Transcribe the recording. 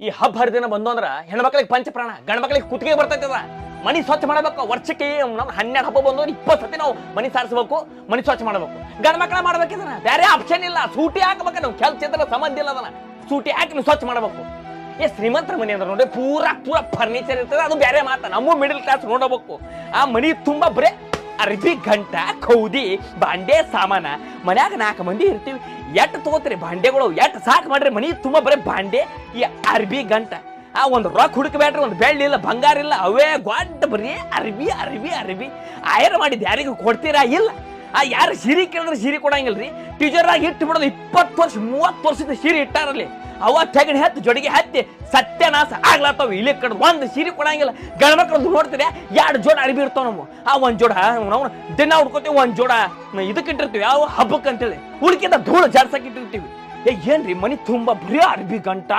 ಈ ಹಬ್ಬ ಹರಿದಿನ ಬಂದು ಅಂದ್ರ ಹೆಣ್ಮಕ್ಳಿಗೆ ಪಂಚಪ್ರಾಣ ಗಂಡ ಮಕ್ಳಿಗೆ ಕುತ್ತಿಗೆ ಬರ್ತೈತದ. ಮನಿ ಸ್ವಚ್ಛ ಮಾಡಬೇಕು. ವರ್ಷಕ್ಕೆ ನಾವು ಹನ್ನೆರಡು ಹಬ್ಬ ಬಂದು ಇಪ್ಪತ್ತು ಸತಿ ನಾವು ಮನಿ ಸಾರಿಸ್ಬೇಕು, ಮನಿ ಸ್ವಚ್ಛ ಮಾಡಬೇಕು. ಗಂಡ ಮಕ್ಕಳ ಮಾಡ್ಬೇಕಿದನ ಬೇರೆ ಆಪ್ಷನ್ ಇಲ್ಲ. ಸೂಟಿ ಹಾಕ್ಬೇಕು ನಾವು ಕೆಲ್ಸ ಇದ್ರೆ ಸಂಬಂಧ ಇಲ್ಲ ಅದನ್ನ. ಸೂಟಿ ಹಾಕಿ ನೀವು ಸ್ವಚ್ಛ ಮಾಡಬೇಕು. ಏ ಶ್ರೀಮಂತರ ಮನೆ ಅಂದ್ರೆ ನೋಡಿ ಪೂರಾ ಪೂರಾ ಫರ್ನಿಚರ್ ಇರ್ತದೆ. ಅದು ಬೇರೆ ಮಾತ. ನಮ್ಮ ಮಿಡಲ್ ಕ್ಲಾಸ್ ನೋಡಬೇಕು. ಆ ಮನಿ ತುಂಬಾ ಬರೇ ಅರ್ಬಿ ಗಂಟ ಕೌದಿ ಬಾಂಡೆ, ಸಾಮಾನ. ಮನ್ಯಾಗ ನಾಲ್ಕು ಮಂದಿ ಇರ್ತೀವಿ. ಎಟ್ ತಗೋತ್ರಿ ಬಾಂಡೆಗಳು? ಎಟ್ ಸಾಕು ಮಾಡ್ರಿ ಮನಿ? ತುಂಬ ಬರೀ ಬಾಂಡೆ. ಈ ಅರ್ಬಿ ಗಂಟ. ಆ ಒಂದು ರೊಕ್ಕ ಹುಡುಕಬೇಡ್ರಿ, ಒಂದು ಬೆಳ್ಳಿ ಇಲ್ಲ, ಬಂಗಾರ ಇಲ್ಲ, ಅವೇ ಗೊಡ್ಡ ಬರೀ ಅರ್ಬಿ ಅರ್ಬಿ ಅರ್ಬಿ. ಆಯರ್ ಮಾಡಿದ್ದು ಯಾರಿಗೂ ಕೊಡ್ತೀರಾ? ಇಲ್ಲ. ಆ ಯಾರು ಸೀರೆ ಕೇಳಿದ್ರೆ ಸೀರೆ ಟೀಚರ್ ಆಗಿ ಇಟ್ಟು ಬಿಡೋದು ಇಪ್ಪತ್ತು ವರ್ಷ, ಮೂವತ್ತು ವರ್ಷದ ಸೀರೆ ಇಟ್ಟಾರಲ್ಲಿ. ಅವ ತೆಗಣಿ ಹತ್ತು, ಜೊಡಿಗೆ ಹತ್ತಿ, ಸತ್ಯನಾಶ ಆಗ್ಲತ್ತವ ಇಲ್ಲಿ ಕಡೆ ಒಂದು ಸೀರೆ ಕೊಡಂಗಿಲ್ಲ. ಗಂಡ್ಮಕ್ಳು ನೋಡ್ತೀರಿ ಎರಡು ಜೋಡ ಅರಿಬಿ ಇರ್ತಾವ ನಮ್ಮ ಆ ಒಂದು ಜೋಡ ನಾವು ದಿನ ಹುಡ್ಕೋತೀವಿ ಒಂದು ಜೋಡ ಇದಕ್ಕೆ ಇಟ್ಟಿರ್ತೀವಿ ಯಾವ ಹಬ್ಬಕ್ಕೆ ಅಂತೇಳಿ. ಹುಡುಕಿದ ಧೂಳು ಜಾರ್ಸಕ್ಕೆ ಇಟ್ಟಿರ್ತೀವಿ. ಏ ಏನ್ರಿ ಮನಿ ತುಂಬಾ ಬರೀ ಅರ್ಬಿ ಗಂಟ?